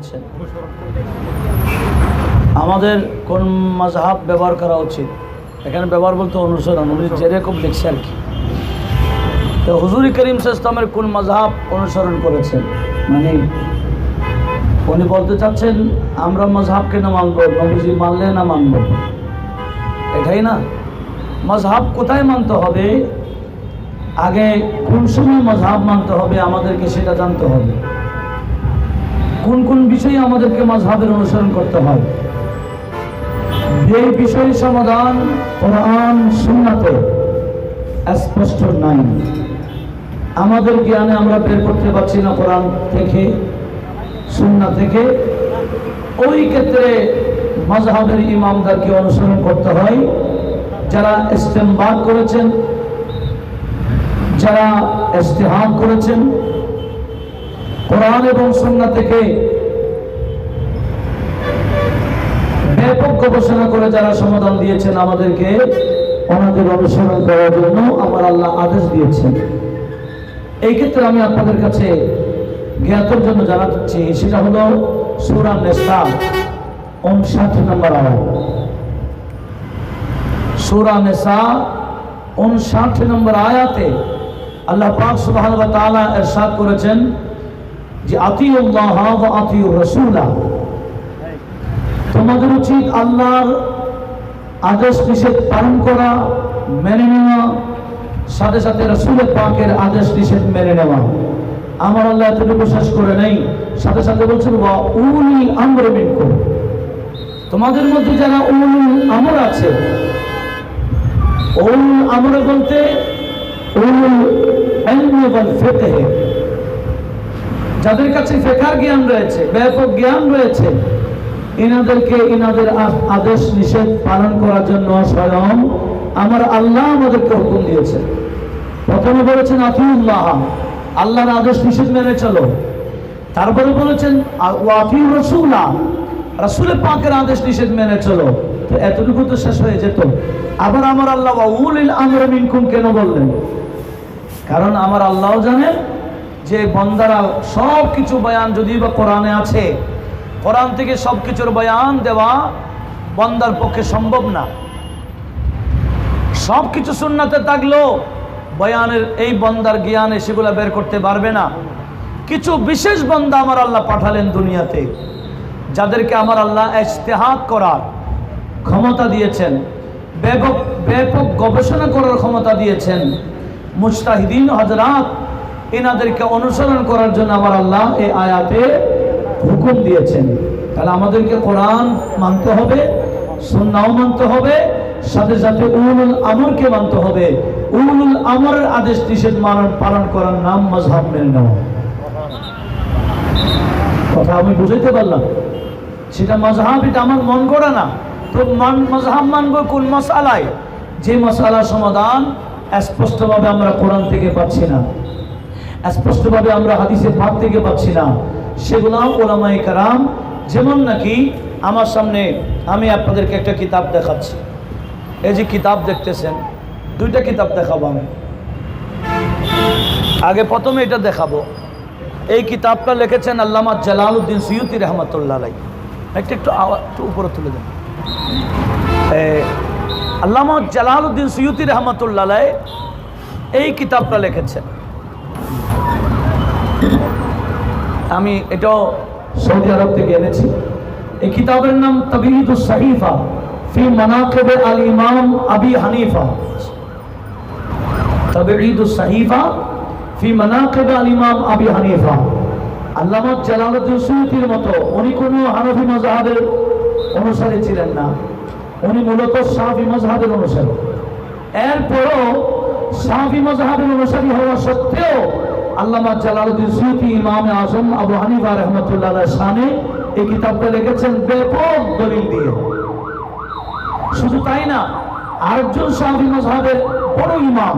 করেছেন আমাদের কোন মাঝহাব ব্যবহার করা উচিত? এখানে ব্যবহার বলতে অনুসরণ, উনি যেরকম লিখছে আর কি। তো হুজুরি করিম ইসলামের কোন মাঝহাব অনুসরণ করেছেন? মানে উনি বলতে চাচ্ছেন, আমরা মজহাবকে না মানব, নবীজি মানলে না মানব। এটাই না? মজহাব কোথায় মানতে হবে? আগে কোন সময় মজহাব মানতে হবে, আমাদেরকে সেটা জানতে হবে। কোন কোন বিষয়ে আমাদেরকে মজহাবের অনুসরণ করতে হয়? এই বিষয় সমাধান কোরআন, সুন্নাতে স্পষ্ট নাই। আমাদের জ্ঞানে আমরা বের করতে পারছি না কোরআন থেকে, সুন্না থেকে। ওই ক্ষেত্রে মজহাবের ইমামদারকে অনুসরণ করতে হয়। যারা ইস্তেমবাদ করেছেন, যারা ইস্তেহাম করেছেন কোরআন এবং সুন্না থেকে ব্যাপক গবেষণা করে যারা সমাধান দিয়েছেন আমাদেরকে, ওনাদের অনুসরণ করার জন্য আমার আল্লাহ আদেশ দিয়েছেন। এই ক্ষেত্রে আমি আপনাদের কাছে জ্ঞাতর জন্য জানাচ্ছি, সেটা হলো সুরা নেশা নম্বর আয়াত। সুরা নেশা নম্বর আয়াতে আল্লাহ পাক ইরশাদ করেছেন যে আতিউল্লাহ তোমাদের উচিত আল্লাহর আদেশ নিষেধ পালন করা, মেনে নেওয়া, সাথে সাথে রসুলের পাকের আদেশ নিষেধ মেনে নেওয়া। আমার আল্লাহ এতটুকু শেষ করে নেই, সাথে সাথে বলছেন, ওয়া উলি আমর তোমাদের মধ্যে যারা উল আমর আছে, উল আমর বলতে উল ফিকহ যাদের কাছে ফেকার জ্ঞান রয়েছে, ব্যাপক জ্ঞান রয়েছে, ইনাদেরকে ইনাদের আ- আদেশ নিষেধ পালন করার জন্য স্বয়ং আমার আল্লাহ আমাদেরকে হুকুম দিয়েছে প্রথমে বলেছেন আফিউল্লাহ আল্লাহর আদেশ নিষেধ মেনে চলো। তারপরে বলেছেন ওয়াফি রসুল্লাহ রসুলের পাকের আদেশ নিষেধ মেনে চলো। তো এতটুকু তো শেষ হয়ে যেত। আবার আমার আল্লাহ আমর মিনকুম কেন বললেন? কারণ আমার আল্লাহ জানেন যে বন্দারা সব কিছু বয়ান যদি বা কোরআনে আছে, কোরআন থেকে সব কিছুর বয়ান দেওয়া বন্দার পক্ষে সম্ভব না। সব কিছু সুন্নাতে থাকলেও বয়ানের এই বন্দার জ্ঞানে সেগুলো বের করতে পারবে না। কিছু বিশেষ বন্দা আমার আল্লাহ পাঠালেন দুনিয়াতে, যাদেরকে আমার আল্লাহ ইস্তেহাত করার ক্ষমতা দিয়েছেন, ব্যাপক ব্যাপক গবেষণা করার ক্ষমতা দিয়েছেন। মুস্তাহিদিন হজরাত এনাদেরকে অনুসরণ করার জন্য আমার আল্লাহ এই আয়াতে হুকুম দিয়েছেন। তাহলে আমাদেরকে কোরআন মানতে হবে সুন্নাও মানতে হবে, সাথে সাথে উলুল আমরকে মানতে হবে। উলুল আমরের আদেশ নিষেধ মানন, পালন করার নাম মজহাব মেনে কথা আমি বুঝাইতে পারলাম। সেটা মজহাব এটা আমার মন করা না। তো মান মজহাব মানবো কোন মশালায় যে মশালার সমাধান স্পষ্টভাবে আমরা কোরআন থেকে পাচ্ছি না। স্পষ্টভাবে আমরা হাদিসের ভাব থেকে পাচ্ছি না। সেগুলো ওলামাই কারাম যেমন নাকি আমার সামনে আমি আপনাদেরকে একটা কিতাব দেখাচ্ছি। এই যে কিতাব দেখতেছেন, দুইটা কিতাব দেখাবো আমি। আগে প্রথমে এটা দেখাবো। এই কিতাবটা লিখেছেন আল্লামা জালালউদ্দিন সৈয়দি রহমতুল্লাহ আলাই একটা একটু আওয়া- একটু উপরে তুলে দেন। আল্লামা জালালউদ্দিন সৈয়দি রহমতুল্লাহ আলাই এই কিতাবটা লিখেছেন। আমি এটাও সৌদি আরব থেকে এনেছি। এই কিতাবের নাম তবিদুস সাহিফা ফি মানাকিব আল ইমাম আবি হানিফা। তবিদুস সাহিফা ফি মানাকিব আল ইমাম আবি হানিফা। আল্লামা জালালউদ্দিন সুয়ুতির মতো উনি কোনো হানফি মাজহাবের অনুসারী ছিলেন না। উনি মূলত শাফি মাজহাবের অনুসারী। এরপরও শাফি মাজহাবের অনুসারী হওয়া সত্ত্বেও আল্লামা জালালউদ্দিন সুয়ুতি ইমাম আজম আবু হানিফা রহমতুল্লাহ শানে এই কিতাবটা লিখেছেন ব্যাপক দলিল দিয়ে। শুধু তাই না, আরেকজন শাফি মাজহাবের বড় ইমাম,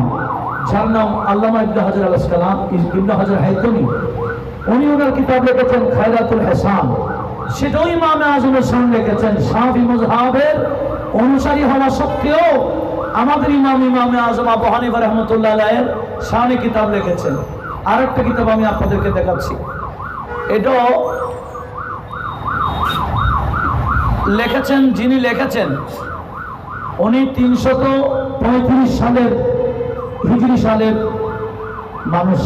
যার নাম আল্লামা ইবনে হাজার আল আসকালাম ইবনে হাজার হাইতমি, উনি ওনার কিতাব লিখেছেন খায়রাতুল হাসান। সেটাও ইমামে আজমের সামনে লিখেছেন। শাফি মাজহাবের অনুসারী হওয়া সত্ত্বেও আমাদের ইমাম ইমামে আজম আবু হানিফা রহমতুল্লাহ আলাইয়ের শানে কিতাব লিখেছেন। আরেকটা কিতাব আমি আপনাদেরকে দেখাচ্ছি। এটাও লিখেছেন, যিনি লিখেছেন, উনি তিনশত পঁয়ত্রিশ সালের হিজড়ি সালের মানুষ।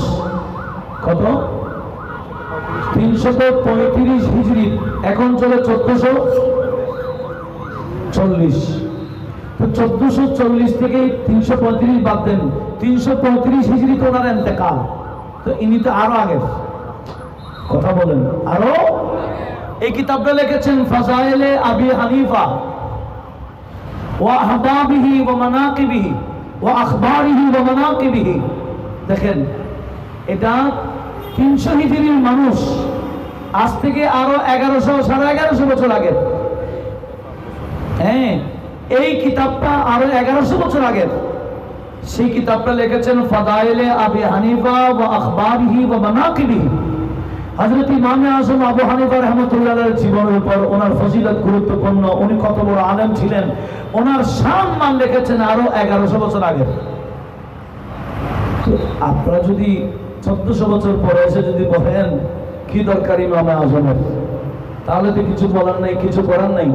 কত? তিনশত পঁয়ত্রিশ হিজড়ি এখন চলে চোদ্দশো চল্লিশ। তো চোদ্দশো চল্লিশ থেকে তিনশো পঁয়ত্রিশ বাদ দেন। তিনশো পঁয়ত্রিশ হিজড়ি তো ওনার এতেকাল তো ইনি তো আরও আগে কথা বলেন। আরও? এই কিতাবটা লিখেছেন ফাজাইলে আবি হানিফা। ওয়া আহবাবিহি ওয়া মানাকিবিহি ওয়া আখবারিহি ওয়া মানাকিবিহি। দেখেন, এটা তিনশো হিজড়ির মানুষ আজ থেকে আরও এগারোশো, সাড়ে এগারোশো বছর আগে। হ্যাঁ এই কিতাবটা আরও এগারোশো বছর আগের সেই কিতাবটা লিখেছেন ফাদাইলে আবি হানিফা ওয়া আখবারিহি ওয়া মানাকিবিহি। হযরত ইমাম আযম আবু হানিফা রাহমাতুল্লাহ আলাইহির জীবনের উপর ওনার ফজিলত গুরুত্বপূর্ণ। উনি কত বড় আলেম ছিলেন। ওনার শান মান লিখেছেন আরও এগারোশো বছর আগে। আপনারা যদি চোদ্দশো বছর পরে এসে যদি বলেন, কি দরকার ইমামে আজমের? তাহলে তো কিছু বলার নাই, কিছু করার নাই।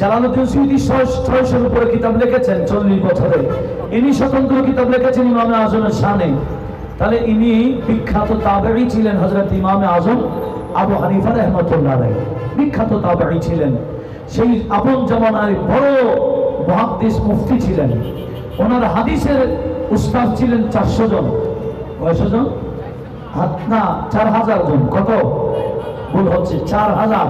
জালালুদ্দিন সুইদি ছয়শোর উপরে কিতাব লিখেছেন চল্লিশ বছরে। ইনি স্বতন্ত্র কিতাব লিখেছেন ইমামে আজমের শানে। তাহলে ইনি বিখ্যাত তাবেই ছিলেন হজরত ইমামে আজম আবু হানিফা রহমতুল্লাহ বিখ্যাত তাবেই ছিলেন। সেই আপন জামানার বড় মহাদ্দেশ মুফতি ছিলেন। ওনার হাদিসের উস্তাদ ছিলেন চারশো জন। কয়শো জন? না, চার হাজার জন। কত? ভুল হচ্ছে, চার হাজার।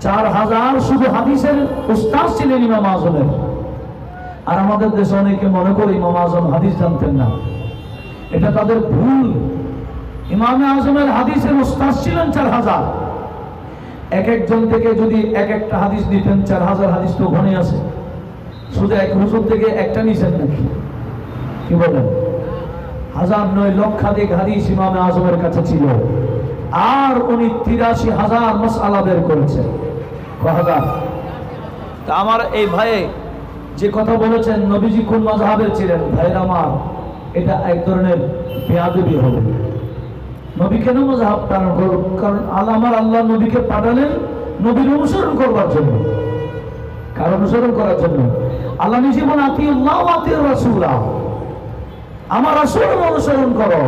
চার হাজার শুধু হাদিসের উস্তাদ ছিলেন ইমাম আজমের। আর আমাদের দেশে অনেকে মনে করে ইমাম আজম হাদিস জানতেন না। এটা তাদের ভুল। ইমামে আজমের হাদিসের উস্তাদ ছিলেন চার হাজার। এক একজন থেকে যদি এক একটা হাদিস নিতেন, চার হাজার হাদিস তো ওখানে আছে। শুধু এক হুজুর থেকে একটা নিছেন নাকি? কি বলেন? হাজার নয় লক্ষাধিক হাদিস ইমামে আজমের কাছে ছিল। আর উনি তিরাশি হাজার মশালা বের করেছেন। তা আমার এই ভাইয়ে যে কথা বলেছেন, নবীজি কোন মাঝহাবের ছিলেন? ভাইয়ের আমার, এটা এক ধরনের বেয়াদবি হবে। নবী কেন মজাহাব পালন করব কারণ আল্লাহ আমার আল্লাহ নবীকে পাঠালেন নবীর অনুসরণ করবার জন্য। কার অনুসরণ করার জন্য? আল্লাহ নিজে বলেন আতি আল্লাহ আতি রাসূলা। আমার রাসূলের অনুসরণ করো।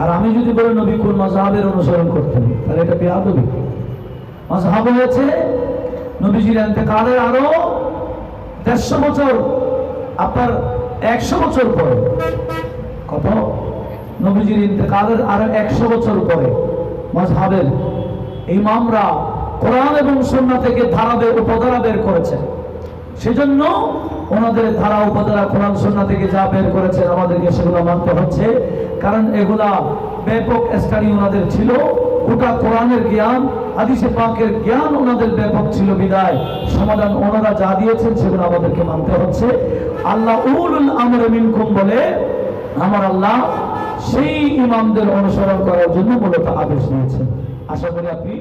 আর আমি যদি বলি, নবী কোন মাযহাবের অনুসরণ করতে তাহলে এটা বেয়াদবি। মাযহাব হয়েছে নবীজির ইন্তেকালের আরও দেড়শো বছর আপনার একশো বছর পরে। কত? নবীজির ইন্তেকালের আরও একশো বছর পরে মজহাবের ইমামরা কোরআন এবং সন্না থেকে ধারা বের, উপধারা বের করেছেন। সেজন্য ওনাদের ধারা, উপধারা কোরআন সন্না থেকে যা বের করেছেন আমাদেরকে সেগুলো মানতে হচ্ছে। কারণ এগুলা ব্যাপক স্টাডি ওনাদের ছিল। গোটা কোরআনের জ্ঞান হাদিসে পাকের জ্ঞান ওনাদের ব্যাপক ছিল, বিদায়। সমাধান ওনারা যা দিয়েছেন, সেগুলো আমাদেরকে মানতে হচ্ছে। আল্লাহ উলুল আমর মিনকুম বলে, আমার আল্লাহ সেই ইমামদের অনুসরণ করার জন্য মূলত আদেশ দিয়েছেন। আশা করি আপনি